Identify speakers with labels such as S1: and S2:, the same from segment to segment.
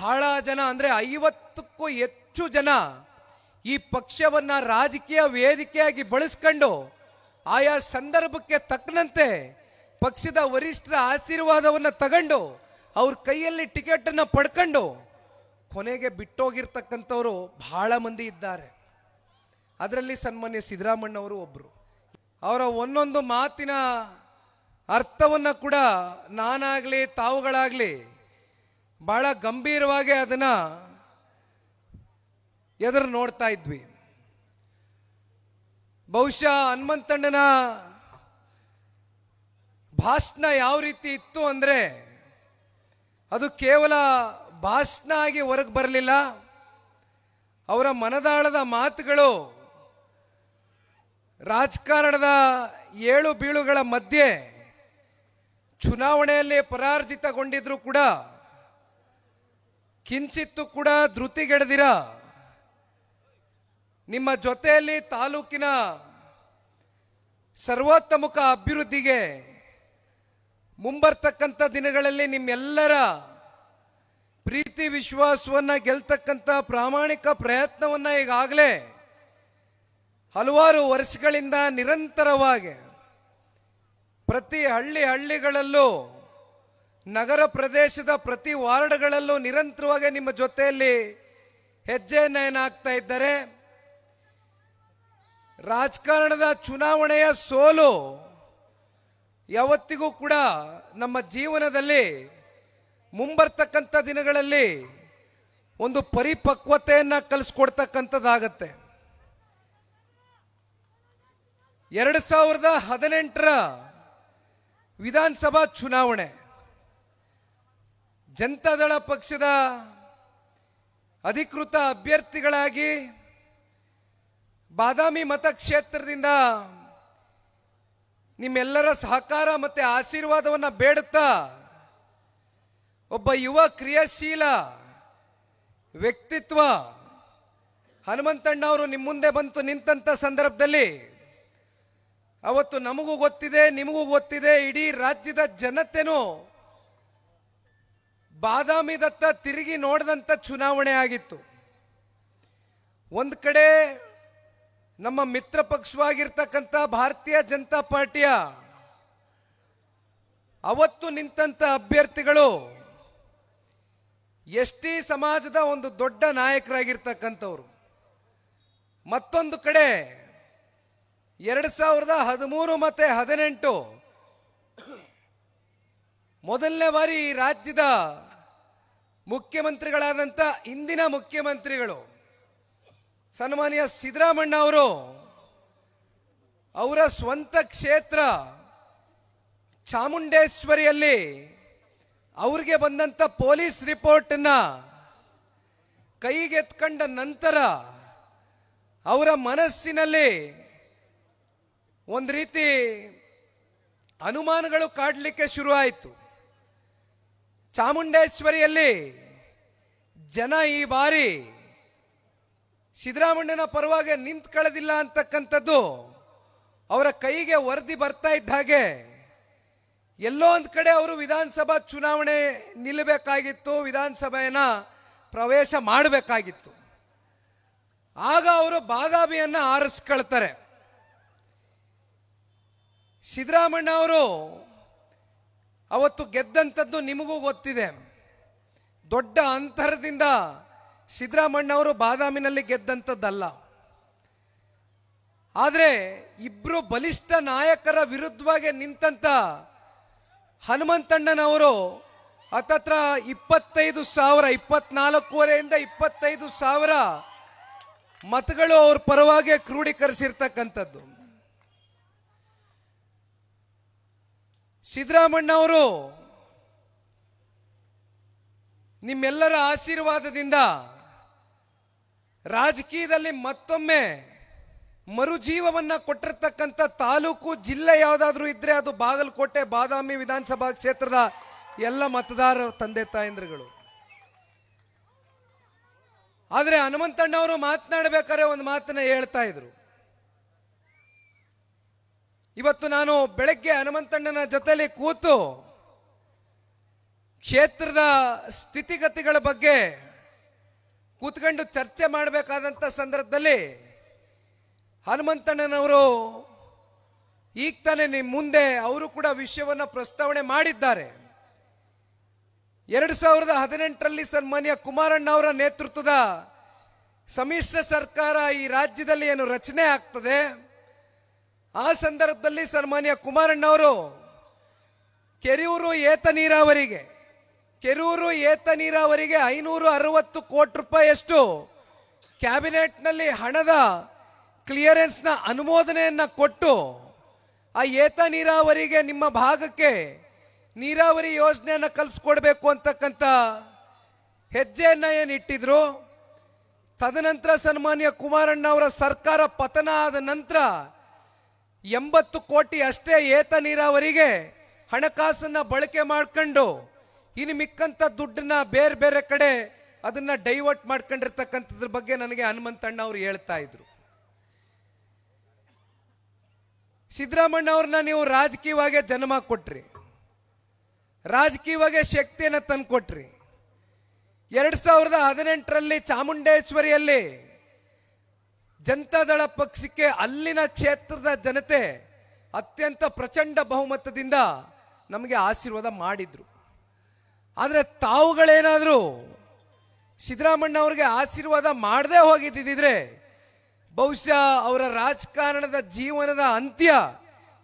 S1: ಬಹಳ ಜನ ಅಂದ್ರೆ ಐವತ್ತಕ್ಕೂ ಹೆಚ್ಚು ಜನ ಈ ಪಕ್ಷವನ್ನ ರಾಜಕೀಯ ವೇದಿಕೆಯಾಗಿ ಬಳಸ್ಕೊಂಡು ಆಯಾ ಸಂದರ್ಭಕ್ಕೆ ತಕ್ಕನಂತೆ ಪಕ್ಷದ ವರಿಷ್ಠರ ಆಶೀರ್ವಾದವನ್ನ ತಗೊಂಡು ಅವ್ರ ಕೈಯಲ್ಲಿ ಟಿಕೆಟ್ ಅನ್ನ ಪಡ್ಕೊಂಡು ಕೊನೆಗೆ ಬಿಟ್ಟೋಗಿರ್ತಕ್ಕಂಥವ್ರು ಬಹಳ ಮಂದಿ ಇದ್ದಾರೆ. ಅದರಲ್ಲಿ ಸನ್ಮಾನ್ಯ ಸಿದ್ದರಾಮಣ್ಣವರು ಒಬ್ರು. ಅವರ ಒಂದೊಂದು ಮಾತಿನ ಅರ್ಥವನ್ನ ಕೂಡ ನಾನಾಗಲಿ ತಾವುಗಳಾಗ್ಲಿ ಬಹಳ ಗಂಭೀರವಾಗಿ ಅದನ್ನ ಎದುರು ನೋಡ್ತಾ ಇದ್ವಿ. ಬಹುಶಃ ಹನುಮಂತಣ್ಣನ ಭಾಷಣ ಯಾವ ರೀತಿ ಇತ್ತು ಅಂದರೆ ಅದು ಕೇವಲ ಭಾಷಣ ಆಗಿ ಹೊರಗೆ ಬರಲಿಲ್ಲ. ಅವರ ಮನದಾಳದ ಮಾತುಗಳು ರಾಜಕಾರಣದ ಏಳು ಬೀಳುಗಳ ಮಧ್ಯೆ ಚುನಾವಣೆಯಲ್ಲಿ ಪರಾರ್ಜಿತಗೊಂಡಿದ್ರು ಕೂಡ ಕಿಂಚಿತ್ತು ಕೂಡ ಧೃತಿಗೆಡದಿರ. ನಿಮ್ಮ ಜೊತೆಯಲ್ಲಿ ತಾಲೂಕಿನ ಸರ್ವೋತ್ತಮುಖ ಅಭಿವೃದ್ಧಿಗೆ ಮುಂಬರ್ತಕ್ಕಂಥ ದಿನಗಳಲ್ಲಿ ನಿಮ್ಮೆಲ್ಲರ ಪ್ರೀತಿ ವಿಶ್ವಾಸವನ್ನು ಗೆಲ್ತಕ್ಕಂಥ ಪ್ರಾಮಾಣಿಕ ಪ್ರಯತ್ನವನ್ನು ಈಗಾಗಲೇ ಹಲವಾರು ವರ್ಷಗಳಿಂದ ನಿರಂತರವಾಗಿ ಪ್ರತಿ ಹಳ್ಳಿ ಹಳ್ಳಿಗಳಲ್ಲೂ ನಗರ ಪ್ರದೇಶದ ಪ್ರತಿ ವಾರ್ಡ್ಗಳಲ್ಲೂ ನಿರಂತರವಾಗಿ ನಿಮ್ಮ ಜೊತೆಯಲ್ಲಿ ಹೆಜ್ಜೆಯನ್ನು ಏನಾಗ್ತಾ ಇದ್ದಾರೆ, ರಾಜಕಾರಣದ ಚುನಾವಣೆಯ ಸೋಲು ಯಾವತ್ತಿಗೂ ಕೂಡ ನಮ್ಮ ಜೀವನದಲ್ಲಿ ಮುಂಬರ್ತಕ್ಕಂಥ ದಿನಗಳಲ್ಲಿ ಒಂದು ಪರಿಪಕ್ವತೆಯನ್ನು ಕಲಿಸ್ಕೊಡ್ತಕ್ಕಂಥದ್ದಾಗತ್ತೆ. ಎರಡು ಸಾವಿರದ ಹದಿನೆಂಟರ ವಿಧಾನಸಭಾ ಚುನಾವಣೆ. ಜನತಾದಳ ಪಕ್ಷದ ಅಧಿಕೃತ ಅಭ್ಯರ್ಥಿಗಳಾಗಿ ಬಾದಾಮಿ ಮತಕ್ಷೇತ್ರದಿಂದ ನಿಮ್ಮೆಲ್ಲರ ಸಹಕಾರ ಮತ್ತು ಆಶೀರ್ವಾದವನ್ನು ಬೇಡುತ್ತಾ ಒಬ್ಬ ಯುವ ಕ್ರಿಯಾಶೀಲ ವ್ಯಕ್ತಿತ್ವ ಹನುಮಂತಣ್ಣ ಅವರು ನಿಮ್ಮ ಮುಂದೆ ಬಂತು ನಿಂತಂಥ ಸಂದರ್ಭದಲ್ಲಿ ಅವತ್ತು ನಮಗೂ ಗೊತ್ತಿದೆ, ನಿಮಗೂ ಗೊತ್ತಿದೆ, ಇಡೀ ರಾಜ್ಯದ ಜನತೆನೂ ಬಾದಾಮಿದತ್ತ ತಿರುಗಿ ನೋಡಿದಂಥ ಚುನಾವಣೆ ಆಗಿತ್ತು. ಒಂದು ಕಡೆ ನಮ್ಮ ಮಿತ್ರ ಪಕ್ಷವಾಗಿರ್ತಕ್ಕಂಥ ಭಾರತೀಯ ಜನತಾ ಪಾರ್ಟಿಯ ಅವತ್ತು ನಿಂತಂತ ಅಭ್ಯರ್ಥಿಗಳು ಎಸ್ ಟಿ ಸಮಾಜದ ಒಂದು ದೊಡ್ಡ ನಾಯಕರಾಗಿರ್ತಕ್ಕಂಥವ್ರು. ಮತ್ತೊಂದು ಕಡೆ ಎರಡು ಸಾವಿರದ ಹದಿಮೂರು ಮತ್ತು ಹದಿನೆಂಟು ಮೊದಲನೇ ಬಾರಿ ರಾಜ್ಯದ ಮುಖ್ಯಮಂತ್ರಿಗಳಾದಂಥ ಇಂದಿನ ಮುಖ್ಯಮಂತ್ರಿಗಳು ಸನ್ಮಾನ್ಯ ಸಿದ್ದರಾಮಣ್ಣ ಅವರು ಅವರ ಸ್ವಂತ ಕ್ಷೇತ್ರ ಚಾಮುಂಡೇಶ್ವರಿಯಲ್ಲಿ ಅವ್ರಿಗೆ ಬಂದಂಥ ಪೊಲೀಸ್ ರಿಪೋರ್ಟನ್ನು ಕೈಗೆತ್ಕೊಂಡ ನಂತರ ಅವರ ಮನಸ್ಸಿನಲ್ಲಿ ಒಂದು ರೀತಿ ಅನುಮಾನಗಳು ಕಾಡಲಿಕ್ಕೆ ಶುರುವಾಯಿತು. ಚಾಮುಂಡೇಶ್ವರಿಯಲ್ಲಿ ಜನ ಈ ಬಾರಿ ಸಿದ್ದರಾಮಣ್ಣನ ಪರವಾಗಿ ನಿಂತ್ಕೊಳ್ಳೋದಿಲ್ಲ ಅಂತಕ್ಕಂಥದ್ದು ಅವರ ಕೈಗೆ ವರದಿ ಬರ್ತಾ ಇದ್ದ ಹಾಗೆ ಎಲ್ಲೋ ಒಂದು ಕಡೆ ಅವರು ವಿಧಾನಸಭಾ ಚುನಾವಣೆ ನಿಲ್ಲಬೇಕಾಗಿತ್ತು, ವಿಧಾನಸಭೆಯನ್ನ ಪ್ರವೇಶ ಮಾಡಬೇಕಾಗಿತ್ತು. ಆಗ ಅವರು ಬಾದಾಮಿಯನ್ನು ಆರಿಸ್ಕೊಳ್ತಾರೆ. ಸಿದ್ದರಾಮಣ್ಣ ಅವರು ಅವತ್ತು ಗೆದ್ದಂಥದ್ದು ನಿಮಗೂ ಗೊತ್ತಿದೆ. ದೊಡ್ಡ ಅಂತರದಿಂದ ಸಿದ್ದರಾಮಣ್ಣವರು ಬಾದಾಮಿನಲ್ಲಿ ಗೆದ್ದಂಥದ್ದಲ್ಲ. ಆದರೆ ಇಬ್ಬರು ಬಲಿಷ್ಠ ನಾಯಕರ ವಿರುದ್ಧವಾಗಿ ನಿಂತಂತ ಹನುಮಂತಣ್ಣನವರು ಹತ್ತತ್ರ ಇಪ್ಪತ್ತೈದು ಸಾವಿರ, ಇಪ್ಪತ್ನಾಲ್ಕೂವರೆಯಿಂದ ಇಪ್ಪತ್ತೈದು ಸಾವಿರ ಮತಗಳು ಅವ್ರ ಪರವಾಗಿ ಕ್ರೋಢೀಕರಿಸಿರ್ತಕ್ಕಂಥದ್ದು ಸಿದ್ದರಾಮಣ್ಣ ಅವರು ನಿಮ್ಮೆಲ್ಲರ ಆಶೀರ್ವಾದದಿಂದ ರಾಜಕೀಯದಲ್ಲಿ ಮತ್ತೊಮ್ಮೆ ಮರುಜೀವವನ್ನು ಕೊಟ್ಟಿರ್ತಕ್ಕಂಥ ತಾಲೂಕು, ಜಿಲ್ಲೆ ಯಾವುದಾದ್ರೂ ಇದ್ರೆ ಅದು ಬಾಗಲಕೋಟೆ, ಬಾದಾಮಿ ವಿಧಾನಸಭಾ ಕ್ಷೇತ್ರದ ಎಲ್ಲ ಮತದಾರ ತಂದೆ ತಾಯಂದ್ರುಗಳು. ಆದರೆ ಹನುಮಂತಣ್ಣವರು ಮಾತನಾಡಬೇಕಾದ್ರೆ ಒಂದು ಮಾತನ್ನ ಹೇಳ್ತಾ ಇದ್ರು. ಇವತ್ತು ನಾನು ಬೆಳಗ್ಗೆ ಹನುಮಂತಣ್ಣನ ಜೊತೆಲಿ ಕೂತು ಕ್ಷೇತ್ರದ ಸ್ಥಿತಿಗತಿಗಳ ಬಗ್ಗೆ ಕೂತ್ಕೊಂಡು ಚರ್ಚೆ ಮಾಡಬೇಕಾದಂಥ ಸಂದರ್ಭದಲ್ಲಿ ಹನುಮಂತಣ್ಣನವರು ಈಗ ತಾನೇ ನಿಮ್ಮ ಮುಂದೆ ಅವರು ಕೂಡ ವಿಷಯವನ್ನು ಪ್ರಸ್ತಾವನೆ ಮಾಡಿದ್ದಾರೆ. ಎರಡು ಸಾವಿರದ ಹದಿನೆಂಟರಲ್ಲಿ ಸನ್ಮಾನ್ಯ ಕುಮಾರಣ್ಣ ಅವರ ನೇತೃತ್ವದ ಸಮ್ಮಿಶ್ರ ಸರ್ಕಾರ ಈ ರಾಜ್ಯದಲ್ಲಿ ಏನು ರಚನೆ ಆಗ್ತದೆ? ಆ ಸಂದರ್ಭದಲ್ಲಿ ಸನ್ಮಾನ್ಯ ಕುಮಾರಣ್ಣವರು, ಕೆರೂರು ಏತ ನೀರಾವರಿಗೆ, ಕೆರೂರು ಏತ ನೀರಾವರಿಗೆ ಐನೂರು ಅರವತ್ತು ಕೋಟಿ ರೂಪಾಯಿಯಷ್ಟು ಕ್ಯಾಬಿನೆಟ್ನಲ್ಲಿ ಹಣದ ಕ್ಲಿಯರೆನ್ಸ್ನ ಅನುಮೋದನೆಯನ್ನು ಕೊಟ್ಟು ಆ ಏತ ನೀರಾವರಿಗೆ ನಿಮ್ಮ ಭಾಗಕ್ಕೆ ನೀರಾವರಿ ಯೋಜನೆಯನ್ನು ಕಲ್ಪಿಸ್ಕೊಡ್ಬೇಕು ಅಂತಕ್ಕಂಥ ಹೆಜ್ಜೆಯನ್ನು ಏನಿಟ್ಟಿದ್ರು ತದನಂತರ ಸನ್ಮಾನ್ಯ ಕುಮಾರಣ್ಣ ಅವರ ಸರ್ಕಾರ ಪತನ ಆದ ನಂತರ ಎಂಬತ್ತು ಕೋಟಿ ಅಷ್ಟೇ ಏತ ನೀರಾವರಿಗೆ ಹಣಕಾಸನ್ನ ಬಳಕೆ ಮಾಡ್ಕೊಂಡು ಇನ್ನು ಮಿಕ್ಕಂತ ದುಡ್ಡನ್ನ ಬೇರೆ ಬೇರೆ ಕಡೆ ಅದನ್ನ ಡೈವರ್ಟ್ ಮಾಡ್ಕೊಂಡಿರ್ತಕ್ಕಂಥದ್ರ ಬಗ್ಗೆ ನನಗೆ ಹನುಮಂತಣ್ಣ ಅವರು ಹೇಳ್ತಾ ಇದ್ರು. ಸಿದ್ದರಾಮಣ್ಣ ಅವ್ರನ್ನ ನೀವು ರಾಜಕೀಯವಾಗೆ ಜನ್ಮ ಕೊಟ್ರಿ. ರಾಜಕೀಯವಾಗೆ ಶಕ್ತಿಯನ್ನು ತಂದ್ಕೊಟ್ರಿ. ಎರಡ್ ಸಾವಿರದ ಹದಿನೆಂಟರಲ್ಲಿ ಚಾಮುಂಡೇಶ್ವರಿಯಲ್ಲಿ ಜನತಾದಳ ಪಕ್ಷಕ್ಕೆ ಅಲ್ಲಿನ ಕ್ಷೇತ್ರದ ಜನತೆ ಅತ್ಯಂತ ಪ್ರಚಂಡ ಬಹುಮತದಿಂದ ನಮಗೆ ಆಶೀರ್ವಾದ ಮಾಡಿದ್ರು. ಆದರೆ ತಾವುಗಳೇನಾದರೂ ಸಿದ್ದರಾಮಣ್ಣ ಅವ್ರಿಗೆ ಆಶೀರ್ವಾದ ಮಾಡದೇ ಹೋಗಿದ್ದಿದ್ರೆ ಬಹುಶಃ ಅವರ ರಾಜಕಾರಣದ ಜೀವನದ ಅಂತ್ಯ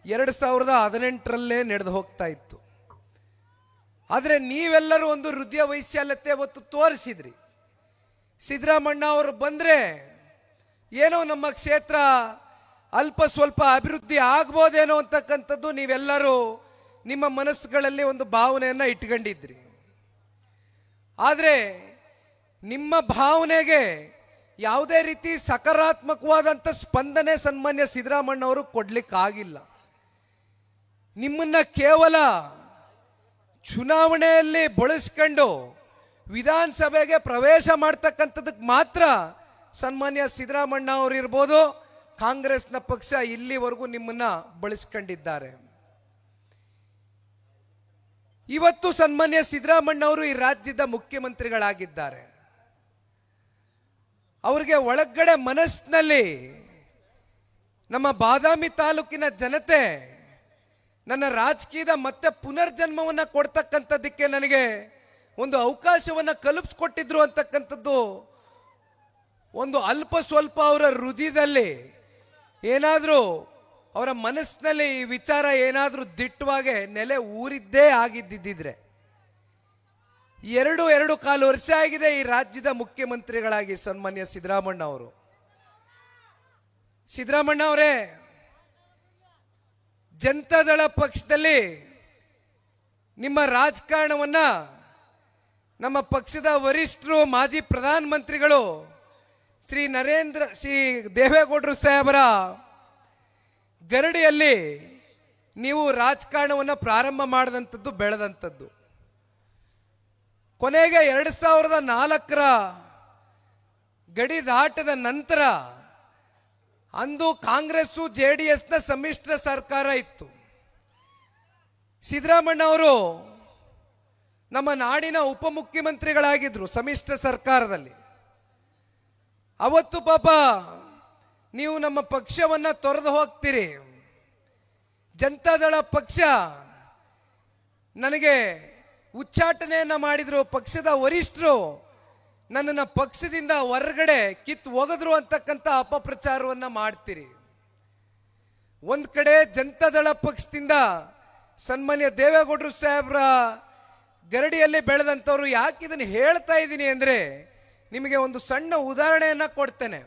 S1: ಎರಡು ಸಾವಿರದ ಹದಿನೆಂಟರಲ್ಲೇ ನಡೆದು ಹೋಗ್ತಾ ಇತ್ತು. ಆದರೆ ನೀವೆಲ್ಲರೂ ಒಂದು ಹೃದಯ ವೈಶಾಲ್ಯತೆ ಒತ್ತು ತೋರಿಸಿದ್ರಿ. ಸಿದ್ದರಾಮಣ್ಣ ಅವರು ಬಂದ್ರೆ ಏನೋ ನಮ್ಮ ಕ್ಷೇತ್ರ ಅಲ್ಪ ಸ್ವಲ್ಪ ಅಭಿವೃದ್ಧಿ ಆಗ್ಬೋದೇನೋ ಅಂತಕ್ಕಂಥದ್ದು ನೀವೆಲ್ಲರೂ ನಿಮ್ಮ ಮನಸ್ಸುಗಳಲ್ಲಿ ಒಂದು ಭಾವನೆಯನ್ನ ಇಟ್ಕೊಂಡಿದ್ರಿ. ಆದರೆ ನಿಮ್ಮ ಭಾವನೆಗೆ ಯಾವುದೇ ರೀತಿ ಸಕಾರಾತ್ಮಕವಾದಂಥ ಸ್ಪಂದನೆ ಸನ್ಮಾನ್ಯ ಸಿದ್ದರಾಮಣ್ಣ ಅವರು ಕೊಡ್ಲಿಕ್ಕಾಗಿಲ್ಲ. ನಿಮ್ಮನ್ನ ಕೇವಲ ಚುನಾವಣೆಯಲ್ಲಿ ಬಳಸ್ಕೊಂಡು ವಿಧಾನಸಭೆಗೆ ಪ್ರವೇಶ ಮಾಡ್ತಕ್ಕಂಥದಕ್ಕೆ ಮಾತ್ರ ಸನ್ಮಾನ್ಯ ಸಿದ್ದರಾಮಣ್ಣ ಅವರು ಇರ್ಬೋದು, ಕಾಂಗ್ರೆಸ್ನ ಪಕ್ಷ ಇಲ್ಲಿವರೆಗೂ ನಿಮ್ಮನ್ನ ಬಳಸ್ಕೊಂಡಿದ್ದಾರೆ. ಇವತ್ತು ಸನ್ಮಾನ್ಯ ಸಿದ್ದರಾಮಣ್ಣ ಅವರು ಈ ರಾಜ್ಯದ ಮುಖ್ಯಮಂತ್ರಿಗಳಾಗಿದ್ದಾರೆ. ಅವರಿಗೆ ಒಳಗಡೆ ಮನಸ್ಸಿನಲ್ಲಿ ನಮ್ಮ ಬಾದಾಮಿ ತಾಲೂಕಿನ ಜನತೆ ನನ್ನ ರಾಜಕೀಯದ ಮತ್ತೆ ಪುನರ್ಜನ್ಮವನ್ನ ಕೊಡ್ತಕ್ಕಂಥದ್ದಕ್ಕೆ ನನಗೆ ಒಂದು ಅವಕಾಶವನ್ನ ಕಲ್ಪಿಸ್ಕೊಟ್ಟಿದ್ರು ಅಂತಕ್ಕಂಥದ್ದು ಒಂದು ಅಲ್ಪ ಸ್ವಲ್ಪ ಅವರ ಹೃದಯದಲ್ಲಿ ಏನಾದರೂ ಅವರ ಮನಸ್ಸಿನಲ್ಲಿ ಈ ವಿಚಾರ ಏನಾದರೂ ದಿಟ್ಟವಾಗೆ ನೆಲೆ ಊರಿದ್ದೇ ಆಗಿದ್ದಿದ್ದರೆ ಎರಡು ಎರಡು ಕಾಲು ವರ್ಷ ಆಗಿದೆ ಈ ರಾಜ್ಯದ ಮುಖ್ಯಮಂತ್ರಿಗಳಾಗಿ ಸನ್ಮಾನ್ಯ ಸಿದ್ದರಾಮಣ್ಣ ಅವರು. ಸಿದ್ದರಾಮಣ್ಣ ಅವರೇ, ಜನತಾದಳ ಪಕ್ಷದಲ್ಲಿ ನಿಮ್ಮ ರಾಜಕಾರಣವನ್ನ ನಮ್ಮ ಪಕ್ಷದ ವರಿಷ್ಠರು, ಮಾಜಿ ಪ್ರಧಾನಮಂತ್ರಿಗಳು ಶ್ರೀ ನರೇಂದ್ರ, ಶ್ರೀ ದೇವೇಗೌಡರು ಸಾಹೇಬರ ಗರಡಿಯಲ್ಲಿ ನೀವು ರಾಜಕಾರಣವನ್ನು ಪ್ರಾರಂಭ ಮಾಡಿದಂಥದ್ದು, ಬೆಳೆದಂಥದ್ದು. ಕೊನೆಗೆ ಎರಡು ಸಾವಿರದ ನಾಲ್ಕರ ಗಡಿ ದಾಟದ ನಂತರ ಅಂದು ಕಾಂಗ್ರೆಸ್ಸು ಜೆ ಡಿ ಎಸ್ನ ಸಮ್ಮಿಶ್ರ ಸರ್ಕಾರ ಇತ್ತು. ಸಿದ್ದರಾಮಣ್ಣ ಅವರು ನಮ್ಮ ನಾಡಿನ ಉಪಮುಖ್ಯಮಂತ್ರಿಗಳಾಗಿದ್ದರು ಸಮ್ಮಿಶ್ರ ಸರ್ಕಾರದಲ್ಲಿ. ಅವತ್ತು ಪಾಪ, ನೀವು ನಮ್ಮ ಪಕ್ಷವನ್ನ ತೊರೆದು ಹೋಗ್ತೀರಿ. ಜನತಾದಳ ಪಕ್ಷ, ನನಗೆ ಉಚ್ಚಾಟನೆಯನ್ನ ಮಾಡಿದ್ರು ಪಕ್ಷದ ವರಿಷ್ಠರು, ನನ್ನನ್ನು ಪಕ್ಷದಿಂದ ಹೊರಗಡೆ ಕಿತ್ತು ಹೋಗದ್ರು ಅಂತಕ್ಕಂಥ ಅಪಪ್ರಚಾರವನ್ನ ಮಾಡ್ತೀರಿ. ಒಂದ್ ಕಡೆ ಜನತಾದಳ ಪಕ್ಷದಿಂದ ಸನ್ಮಾನ್ಯ ದೇವೇಗೌಡರು ಸಾಹೇಬ್ರ, ಗರಡಿಯಲ್ಲಿ ಬೆಳೆದಂಥವ್ರು ಯಾಕೆ ಇದನ್ನು ಹೇಳ್ತಾ ಇದ್ದೀನಿ ಅಂದ್ರೆ ನಿಮಗೆ ಒಂದು ಸಣ್ಣ ಉದಾಹರಣೆಯನ್ನ ಕೊಡ್ತೇನೆ.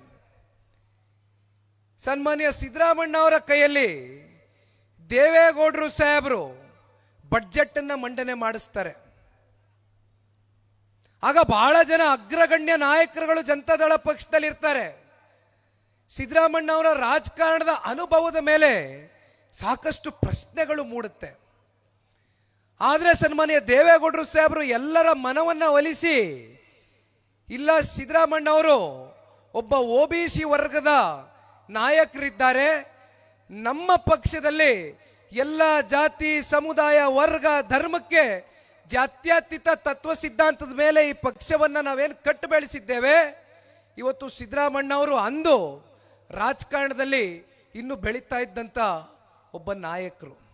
S1: ಸನ್ಮಾನ್ಯ ಸಿದ್ದರಾಮಣ್ಣ ಅವರ ಕೈಯಲ್ಲಿ ದೇವೇಗೌಡರು ಸಾಹೇಬರು ಬಡ್ಜೆಟ್ ಅನ್ನ ಮಂಡನೆ ಮಾಡಿಸ್ತಾರೆ. ಆಗ ಬಹಳ ಜನ ಅಗ್ರಗಣ್ಯ ನಾಯಕರುಗಳು ಜನತಾದಳ ಪಕ್ಷದಲ್ಲಿ ಇರ್ತಾರೆ ಸಿದ್ದರಾಮಣ್ಣ ಅವರ ರಾಜಕಾರಣದ ಅನುಭವದ ಮೇಲೆ ಸಾಕಷ್ಟು ಪ್ರಶ್ನೆಗಳು ಮೂಡುತ್ತೆ. ಆದರೆ ಸನ್ಮಾನ್ಯ ದೇವೇಗೌಡರು ಸಾಹೇಬರು ಎಲ್ಲರ ಮನವನ್ನ ಒಲಿಸಿ ಇಲ್ಲ ಸಿದ್ದರಾಮಣ್ಣ ಅವರು ಒಬ್ಬ ಒ ಬಿ ಸಿ ವರ್ಗದ ನಾಯಕರಿದ್ದಾರೆ. ನಮ್ಮ ಪಕ್ಷದಲ್ಲಿ ಎಲ್ಲ ಜಾತಿ, ಸಮುದಾಯ, ವರ್ಗ, ಧರ್ಮಕ್ಕೆ ಜಾತ್ಯತೀತ ತತ್ವ ಸಿದ್ಧಾಂತದ ಮೇಲೆ ಈ ಪಕ್ಷವನ್ನು ನಾವೇನು ಕಟ್ಟು ಬೆಳೆಸಿದ್ದೇವೆ? ಇವತ್ತು ಸಿದ್ದರಾಮಣ್ಣ ಅವರು ಅಂದು ರಾಜಕಾರಣದಲ್ಲಿ ಇನ್ನು ಬೆಳೀತಾ ಇದ್ದಂಥ ಒಬ್ಬ ನಾಯಕರು.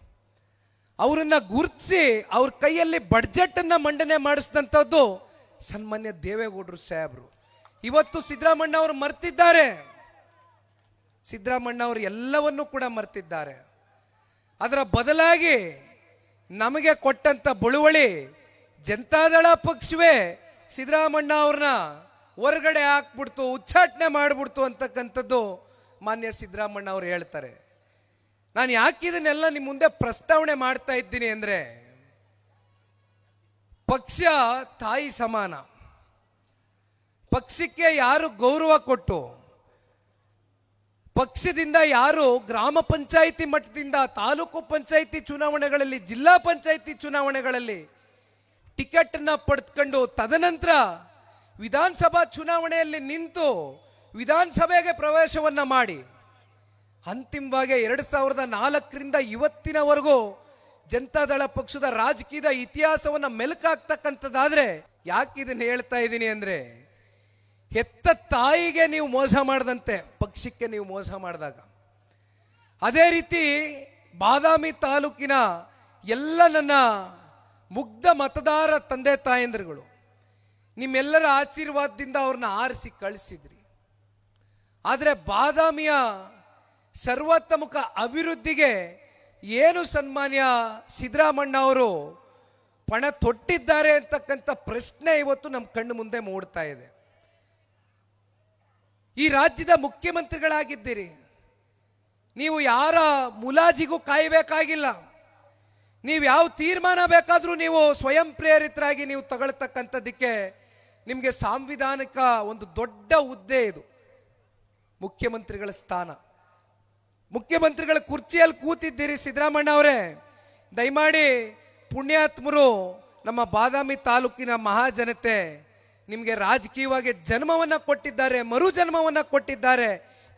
S1: ಅವರನ್ನ ಗುರುತಿಸಿ ಅವ್ರ ಕೈಯಲ್ಲಿ ಬಡ್ಜೆಟ್ ಅನ್ನ ಮಂಡನೆ ಮಾಡಿಸಿದಂಥದ್ದು ಸನ್ಮಾನ್ಯ ದೇವೇಗೌಡರು ಸಾಹೇಬ್ರು. ಇವತ್ತು ಸಿದ್ದರಾಮಣ್ಣ ಅವರು ಮರ್ತಿದ್ದಾರೆ. ಸಿದ್ದರಾಮಣ್ಣ ಅವರು ಎಲ್ಲವನ್ನೂ ಕೂಡ ಮರ್ತಿದ್ದಾರೆ. ಅದರ ಬದಲಾಗಿ ನಮಗೆ ಕೊಟ್ಟಂತ ಬಳುವಳಿ ಜನತಾದಳ ಪಕ್ಷವೇ ಸಿದ್ದರಾಮಣ್ಣ ಅವ್ರನ್ನ ಹೊರಗಡೆ ಹಾಕ್ಬಿಡ್ತು, ಉಚ್ಚಾಟನೆ ಮಾಡಿಬಿಡ್ತು ಅಂತಕ್ಕಂಥದ್ದು ಮಾನ್ಯ ಸಿದ್ದರಾಮಣ್ಣ ಅವ್ರು ಹೇಳ್ತಾರೆ. ನಾನು ಯಾಕೆ ಇದನ್ನೆಲ್ಲ ನಿಮ್ಮ ಮುಂದೆ ಪ್ರಸ್ತಾವನೆ ಮಾಡ್ತಾ ಇದ್ದೀನಿ ಅಂದ್ರೆ ಪಕ್ಷ ತಾಯಿ ಸಮಾನ. ಪಕ್ಷಕ್ಕೆ ಯಾರು ಗೌರವ ಕೊಟ್ಟು, ಪಕ್ಷದಿಂದ ಯಾರು ಗ್ರಾಮ ಪಂಚಾಯಿತಿ ಮಟ್ಟದಿಂದ ತಾಲೂಕು ಪಂಚಾಯಿತಿ ಚುನಾವಣೆಗಳಲ್ಲಿ, ಜಿಲ್ಲಾ ಪಂಚಾಯಿತಿ ಚುನಾವಣೆಗಳಲ್ಲಿ ಟಿಕೆಟ್ನ ಪಡೆದುಕೊಂಡು ತದನಂತರ ವಿಧಾನಸಭಾ ಚುನಾವಣೆಯಲ್ಲಿ ನಿಂತು ವಿಧಾನಸಭೆಗೆ ಪ್ರವೇಶವನ್ನ ಮಾಡಿ, ಅಂತಿಮವಾಗಿ ಎರಡು ಸಾವಿರದ ನಾಲ್ಕರಿಂದ ಇವತ್ತಿನವರೆಗೂ ಜನತಾದಳ ಪಕ್ಷದ ರಾಜಕೀಯದ ಇತಿಹಾಸವನ್ನ ಮೆಲುಕಾಗ್ತಕ್ಕಂಥದ್ದಾದ್ರೆ ಯಾಕೆ ಇದನ್ನ ಹೇಳ್ತಾ ಇದ್ದೀನಿ ಅಂದ್ರೆ ಹೆತ್ತ ತಾಯಿಗೆ ನೀವು ಮೋಸ ಮಾಡದಂತೆ, ಪಕ್ಷಕ್ಕೆ ನೀವು ಮೋಸ ಮಾಡಿದಾಗ. ಅದೇ ರೀತಿ ಬಾದಾಮಿ ತಾಲೂಕಿನ ಎಲ್ಲ ನನ್ನ ಮುಗ್ಧ ಮತದಾರ ತಂದೆ ತಾಯಂದ್ರುಗಳು, ನಿಮ್ಮೆಲ್ಲರ ಆಶೀರ್ವಾದದಿಂದ ಅವ್ರನ್ನ ಆರಿಸಿ ಕಳಿಸಿದ್ರಿ. ಆದರೆ ಬಾದಾಮಿಯ ಸರ್ವತೋಮುಖ ಅಭಿವೃದ್ಧಿಗೆ ಏನು ಸನ್ಮಾನ್ಯ ಸಿದ್ದರಾಮಣ್ಣ ಅವರು ಪಣ ತೊಟ್ಟಿದ್ದಾರೆ ಅಂತಕ್ಕಂಥ ಪ್ರಶ್ನೆ ಇವತ್ತು ನಮ್ಮ ಕಣ್ಣು ಮುಂದೆ ಮೂಡ್ತಾ ಇದೆ. ಈ ರಾಜ್ಯದ ಮುಖ್ಯಮಂತ್ರಿಗಳಾಗಿದ್ದೀರಿ. ನೀವು ಯಾರ ಮುಲಾಜಿಗೂ ಕಾಯಬೇಕಾಗಿಲ್ಲ. ನೀವು ಯಾವ ತೀರ್ಮಾನ ಬೇಕಾದರೂ ನೀವು ಸ್ವಯಂ ಪ್ರೇರಿತರಾಗಿ ನೀವು ತಗೊಳ್ತಕ್ಕಂಥದ್ದಕ್ಕೆ ನಿಮಗೆ ಸಾಂವಿಧಾನಿಕ ಒಂದು ದೊಡ್ಡ ಹುದ್ದೆ ಇದು. ಮುಖ್ಯಮಂತ್ರಿಗಳ ಸ್ಥಾನ. ಮುಖ್ಯಮಂತ್ರಿಗಳ ಕುರ್ಚಿಯಲ್ಲಿ ಕೂತಿದ್ದೀರಿ ಸಿದ್ದರಾಮಣ್ಣ ಅವರೇ ದಯಮಾಡಿ ಪುಣ್ಯಾತ್ಮರು ನಮ್ಮ ಬಾದಾಮಿ ತಾಲೂಕಿನ ಮಹಾಜನತೆ ನಿಮಗೆ ರಾಜಕೀಯವಾಗಿ ಜನ್ಮವನ್ನ ಕೊಟ್ಟಿದ್ದಾರೆ ಮರು ಜನ್ಮವನ್ನ ಕೊಟ್ಟಿದ್ದಾರೆ.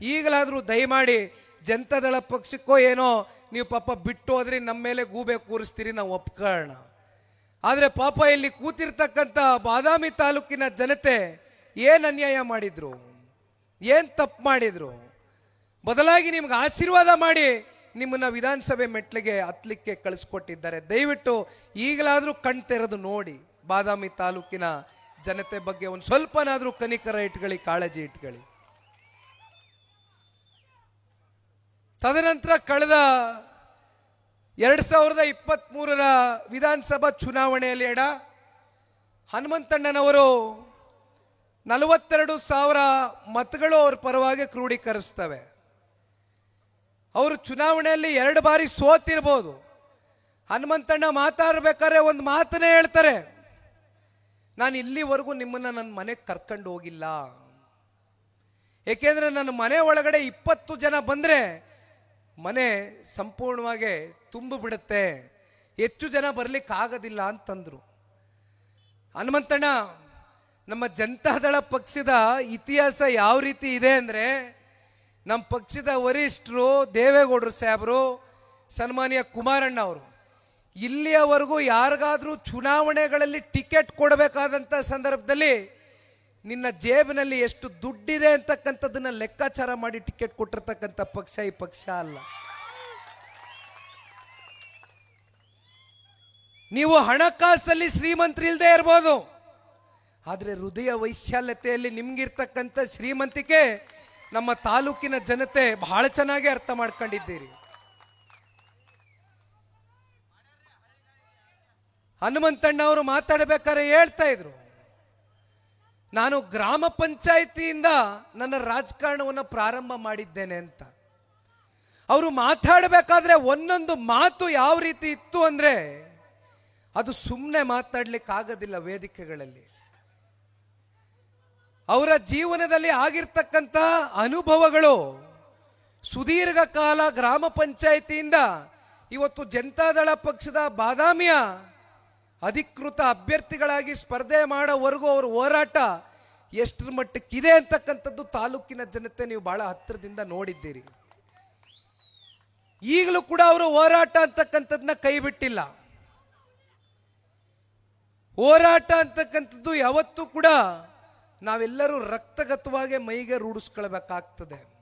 S1: ಈಗಲಾದರೂ ದಯಮಾಡಿ ಜನತಾದಳ ಪಕ್ಷಕ್ಕೋ ಏನೋ ನೀವು ಪಾಪ ಬಿಟ್ಟು ಹೋದ್ರಿ ನಮ್ಮ ಮೇಲೆ ಗೂಬೆ ಕೂರಿಸ್ತೀರಿ, ನಾವು ಒಪ್ಕೋಣ ಆದರೆ ಪಾಪ ಇಲ್ಲಿ ಕೂತಿರ್ತಕ್ಕಂಥ ಬಾದಾಮಿ ತಾಲೂಕಿನ ಜನತೆ ಏನು ಅನ್ಯಾಯ ಮಾಡಿದ್ರು? ಏನು ತಪ್ಪು ಮಾಡಿದ್ರು? ಬದಲಾಗಿ ನಿಮ್ಗೆ ಆಶೀರ್ವಾದ ಮಾಡಿ ನಿಮ್ಮನ್ನ ವಿಧಾನಸಭೆ ಮೆಟ್ಲಿಗೆ ಹತ್ತಲಿಕ್ಕೆ ಕಳಿಸ್ಕೊಟ್ಟಿದ್ದಾರೆ. ದಯವಿಟ್ಟು ಈಗಲಾದರೂ ಕಣ್ ತೆರೆದು ನೋಡಿ, ಬಾದಾಮಿ ತಾಲೂಕಿನ ಜನತೆ ಬಗ್ಗೆ ಒಂದು ಸ್ವಲ್ಪನಾದರೂ ಕನಿಕರ ಇಟ್ಕೊಳ್ಳಿ, ಕಾಳಜಿ ಇಟ್ಕೊಳ್ಳಿ. ತದನಂತರ ಕಳೆದ ಎರಡ್ ಸಾವಿರದ ಇಪ್ಪತ್ತ್ ಮೂರರ ವಿಧಾನಸಭಾ ಚುನಾವಣೆಯಲ್ಲಿ ಎಡ, ಹನುಮಂತಣ್ಣನವರು ನಲವತ್ತೆರಡು ಸಾವಿರ ಮತಗಳು ಅವ್ರ ಪರವಾಗಿ ಕ್ರೋಢೀಕರಿಸ್ತವೆ ಅವರು ಚುನಾವಣೆಯಲ್ಲಿ ಎರಡು ಬಾರಿ ಸೋತಿರ್ಬೋದು. ಹನುಮಂತಣ್ಣ ಮಾತಾಡ್ಬೇಕಾದ್ರೆ ಒಂದು ಮಾತನ್ನೇ ಹೇಳ್ತಾರೆ. ನಾನು ಇಲ್ಲಿವರೆಗೂ ನಿಮ್ಮನ್ನ ನನ್ನ ಮನೆಗೆ ಕರ್ಕೊಂಡು ಹೋಗಿಲ್ಲ. ಏಕೆಂದ್ರೆ ನನ್ನ ಮನೆ ಒಳಗಡೆ ಇಪ್ಪತ್ತು ಜನ ಬಂದ್ರೆ ಮನೆ ಸಂಪೂರ್ಣವಾಗಿ ತುಂಬು ಬಿಡುತ್ತೆ. ಹೆಚ್ಚು ಜನ ಬರ್ಲಿಕ್ಕೆ ಆಗೋದಿಲ್ಲ ಅಂತಂದ್ರು. ಹನುಮಂತಣ್ಣ, ನಮ್ಮ ಜನತಾದಳ ಪಕ್ಷದ ಇತಿಹಾಸ ಯಾವ ರೀತಿ ಇದೆ ಅಂದ್ರೆ ನಮ್ಮ ಪಕ್ಷದ ವರಿಷ್ಠರು ದೇವೇಗೌಡರು ಸಾಹೇಬರು, ಸನ್ಮಾನ್ಯ ಕುಮಾರಣ್ಣ ಅವರು ಇಲ್ಲಿಯವರೆಗೂ ಯಾರಿಗಾದರೂ ಚುನಾವಣೆಗಳಲ್ಲಿ ಟಿಕೆಟ್ ಕೊಡಬೇಕಾದಂಥ ಸಂದರ್ಭದಲ್ಲಿ ನಿನ್ನ ಜೇಬಿನಲ್ಲಿ ಎಷ್ಟು ದುಡ್ಡಿದೆ ಅಂತಕ್ಕಂಥದ್ದನ್ನ ಲೆಕ್ಕಾಚಾರ ಮಾಡಿ ಟಿಕೆಟ್ ಕೊಟ್ಟಿರ್ತಕ್ಕಂಥ ಪಕ್ಷ ಈ ಪಕ್ಷ ಅಲ್ಲ. ನೀವು ಹಣಕಾಸಲ್ಲಿ ಶ್ರೀಮಂತರು ಇಲ್ಲದೆ ಇರ್ಬೋದು. ಆದರೆ ಹೃದಯ ವೈಶಾಲ್ಯತೆಯಲ್ಲಿ ನಿಮ್ಗಿರ್ತಕ್ಕಂಥ ಶ್ರೀಮಂತಿಕೆ ನಮ್ಮ ತಾಲೂಕಿನ ಜನತೆ ಬಹಳ ಚೆನ್ನಾಗಿ ಅರ್ಥ ಮಾಡ್ಕೊಂಡಿದ್ದೀರಿ. ಹನುಮಂತಣ್ಣ ಅವರು ಮಾತಾಡಬೇಕಾದ್ರೆ ಹೇಳ್ತಾ ಇದ್ರು. ನಾನು ಗ್ರಾಮ ಪಂಚಾಯಿತಿಯಿಂದ ನನ್ನ ರಾಜಕಾರಣವನ್ನು ಪ್ರಾರಂಭ ಮಾಡಿದ್ದೇನೆ ಅಂತ. ಅವರು ಮಾತಾಡಬೇಕಾದ್ರೆ ಒಂದೊಂದು ಮಾತು ಯಾವ ರೀತಿ ಇತ್ತು ಅಂದ್ರೆ ಅದು ಸುಮ್ಮನೆ ಮಾತಾಡ್ಲಿಕ್ಕೆ ಆಗೋದಿಲ್ಲ ವೇದಿಕೆಗಳಲ್ಲಿ. ಅವರ ಜೀವನದಲ್ಲಿ ಆಗಿರ್ತಕ್ಕಂಥ ಅನುಭವಗಳು ಸುದೀರ್ಘ ಕಾಲ ಗ್ರಾಮ ಪಂಚಾಯಿತಿಯಿಂದ ಇವತ್ತು ಜನತಾದಳ ಪಕ್ಷದ ಬಾದಾಮಿಯ ಅಧಿಕೃತ ಅಭ್ಯರ್ಥಿಗಳಾಗಿ ಸ್ಪರ್ಧೆ ಮಾಡೋವರೆಗೂ ಅವರ ಹೋರಾಟ ಎಷ್ಟರ ಮಟ್ಟಕ್ಕಿದೆ ಅಂತಕ್ಕಂಥದ್ದು ತಾಲೂಕಿನ ಜನತೆ ನೀವು ಬಹಳ ಹತ್ತಿರದಿಂದ ನೋಡಿದ್ದೀರಿ. ಈಗಲೂ ಕೂಡ ಅವರು ಹೋರಾಟ ಅಂತಕ್ಕಂಥದ್ದನ್ನ ಕೈ ಬಿಟ್ಟಿಲ್ಲ. ಹೋರಾಟ ಅಂತಕ್ಕಂಥದ್ದು ಯಾವತ್ತೂ ಕೂಡ ನಾವೆಲ್ಲರೂ ರಕ್ತಗತವಾಗಿ ಮೈಗೆ ರೂಢಿಸ್ಕೊಳ್ಬೇಕಾಗ್ತದೆ.